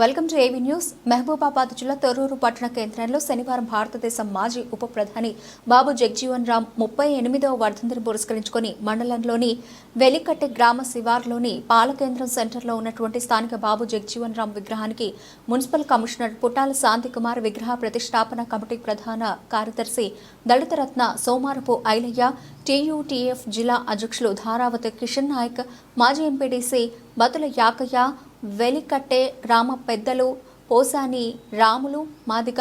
Welcome to AV news. Mahabubabad జిల్లా తొర్రూరు పట్టణ కేంద్రంలో శనివారం భారతదేశం మాజీ ఉప ప్రధాని బాబు జగ్జీవన్ రామ్ ముప్పై ఎనిమిదవ వర్ధంతిని పురస్కరించుకొని మండలంలోని వెలికట్టె గ్రామ శివార్లోని పాలకేంద్రం సెంటర్లో ఉన్నటువంటి స్థానిక బాబు జగ్జీవన్ రామ్ విగ్రహానికి మున్సిపల్ కమిషనర్ పుట్టాల శాంతికుమార్ విగ్రహ ప్రతిష్టాపన కమిటీ ప్రధాన కార్యదర్శి దళిత రత్న సోమారపు ఐలయ్య టీయూటీఎఫ్ జిల్లా అధ్యక్షులు ధారావతి కిషన్ నాయక్ మాజీ ఎంపీడీసీ బతుల యాకయ్య వెలికట్టే రామ పెద్దలు పోసాని రాములు మాదిక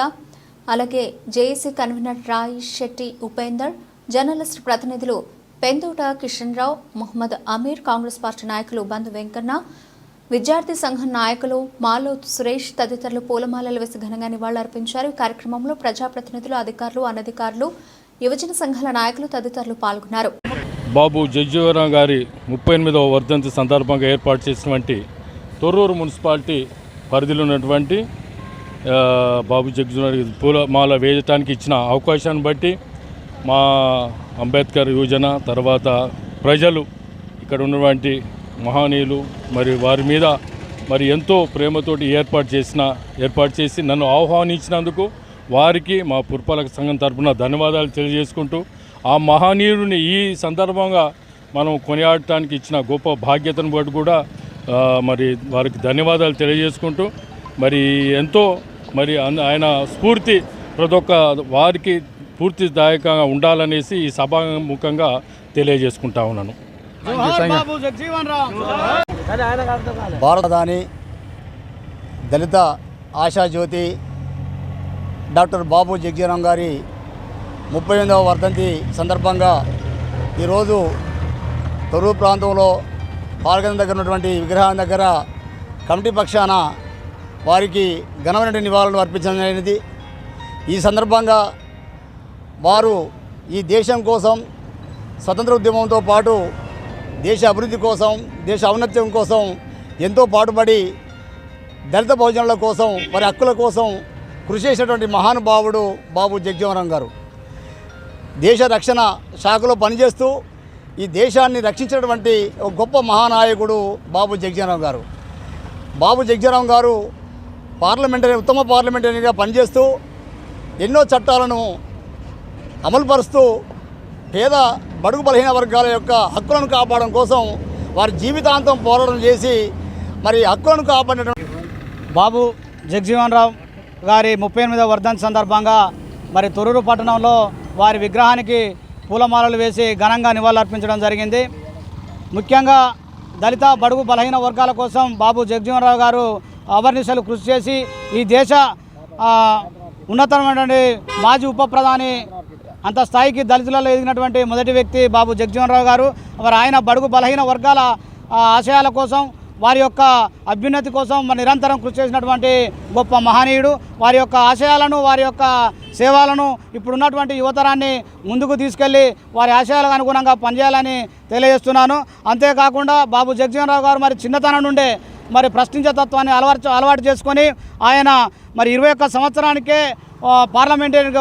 అలాగే JAC convener Rai Shetty Upender journalist ప్రతినిధులు పెందూట కిషన్ రావు మొహమ్మద్ అమీర్ కాంగ్రెస్ పార్టీ నాయకులు బంధు వెంకన్న విద్యార్థి సంఘం నాయకులు మాలోత్ సురేష్ తదితరులు పూలమాలలు వేసి ఘనంగా నివాళులర్పించారు ఈ కార్యక్రమంలో ప్రజాప్రతినిధులు అధికారులు అనధికారులు యువజన సంఘాల నాయకులు తదితరులు పాల్గొన్నారు. బాబు జగ్జీవరావు గారి ముప్పై ఎనిమిదవ వర్ధంతి సందర్భంగా ఏర్పాటు చేసినటువంటి తొర్రూరు మున్సిపాలిటీ పరిధిలో ఉన్నటువంటి బాబు జగ్జునారి పూల మాల వేయటానికి ఇచ్చిన అవకాశాన్ని బట్టి మా అంబేద్కర్ యువజన తర్వాత ప్రజలు ఇక్కడ ఉన్నటువంటి మహనీయులు మరి వారి మీద మరి ఎంతో ప్రేమతోటి ఏర్పాటు చేసిన ఏర్పాటు చేసి నన్ను ఆహ్వానించినందుకు వారికి మా పురపాలక సంఘం తరపున ధన్యవాదాలు తెలియజేసుకుంటూ ఆ మహనీయుడిని ఈ సందర్భంగా మనం కొనియాడటానికి ఇచ్చిన గొప్ప బాధ్యతను బట్టి కూడా మరి వారికి ధన్యవాదాలు తెలియజేసుకుంటూ మరి ఎంతో మరి అన్- ఆయన స్ఫూర్తి ప్రతి ఒక్క వారికి పూర్తిదాయకంగా ఉండాలనేసి ఈ సభాముఖంగా తెలియజేసుకుంటా ఉన్నాను. బాబు జగజీవన్ రామ్. భారత ప్రధాని దళిత ఆశాజ్యోతి డాక్టర్ బాబు జగ్జీరాం గారి ముప్పై ఎనిమిదవ వర్ధంతి సందర్భంగా ఈరోజు తొర్రూరు ప్రాంతంలో పాల్గొన దగ్గర ఉన్నటువంటి విగ్రహం దగ్గర కమిటీ పక్షాన వారికి ఘనమైన నివాళులు అర్పించడం జరిగినది. ఈ సందర్భంగా వారు ఈ దేశం కోసం స్వతంత్ర ఉద్యమంతో పాటు దేశ అభివృద్ధి కోసం దేశ ఔన్నత్యం కోసం ఎంతో పాటుపడి దళిత భోజనాల కోసం వారి హక్కుల కోసం కృషి చేసినటువంటి మహానుభావుడు బాబు జగ్జీవనం గారు. దేశ రక్షణ శాఖలో పనిచేస్తూ ఈ దేశాన్ని రక్షించినటువంటి ఒక గొప్ప మహానాయకుడు బాబు జగ్జీవనం గారు. బాబు జగ్జీవనం గారు పార్లమెంటరీ ఉత్తమ పార్లమెంటరీగా పనిచేస్తూ ఎన్నో చట్టాలను అమలుపరుస్తూ పేద బడుగు బలహీన వర్గాల యొక్క హక్కులను కాపాడడం కోసం వారి జీవితాంతం పోరాటం చేసి మరి హక్కులను కాపాడడం బాబు జగజీవన్ రామ్ గారి ముప్పై ఎనిమిదవ వర్ధంతి సందర్భంగా మరి తొరూరు పట్టణంలో వారి విగ్రహానికి పూలమాలలు వేసి ఘనంగా నివాళులర్పించడం జరిగింది. ముఖ్యంగా దళిత బడుగు బలహీన వర్గాల కోసం బాబు జగజీవన్ రావు గారు అవర్నిశలు కృషి చేసి ఈ దేశ ఉన్నతమైనటువంటి మాజీ ఉప ప్రధాని అంత స్థాయికి దళితులలో ఎదిగినటువంటి మొదటి వ్యక్తి బాబు జగజీవన్ రావు గారు. మరి ఆయన బడుగు బలహీన వర్గాల ఆశయాల కోసం వారి యొక్క అభ్యున్నతి కోసం నిరంతరం కృషి చేసినటువంటి గొప్ప మహనీయుడు. వారి యొక్క ఆశయాలను వారి యొక్క సేవలను ఇప్పుడున్నటువంటి యువతరాన్ని ముందుకు తీసుకెళ్ళి వారి ఆశయాలకు అనుగుణంగా పనిచేయాలని తెలియజేస్తున్నాను. అంతేకాకుండా బాబు జగజీవన్ రావు గారు మరి చిన్నతనం నుండే మరి ప్రశ్నించే తత్వాన్ని అలవాటు అలవాటు చేసుకొని ఆయన మరి ఇరవై ఒక్క సంవత్సరానికే పార్లమెంటరీ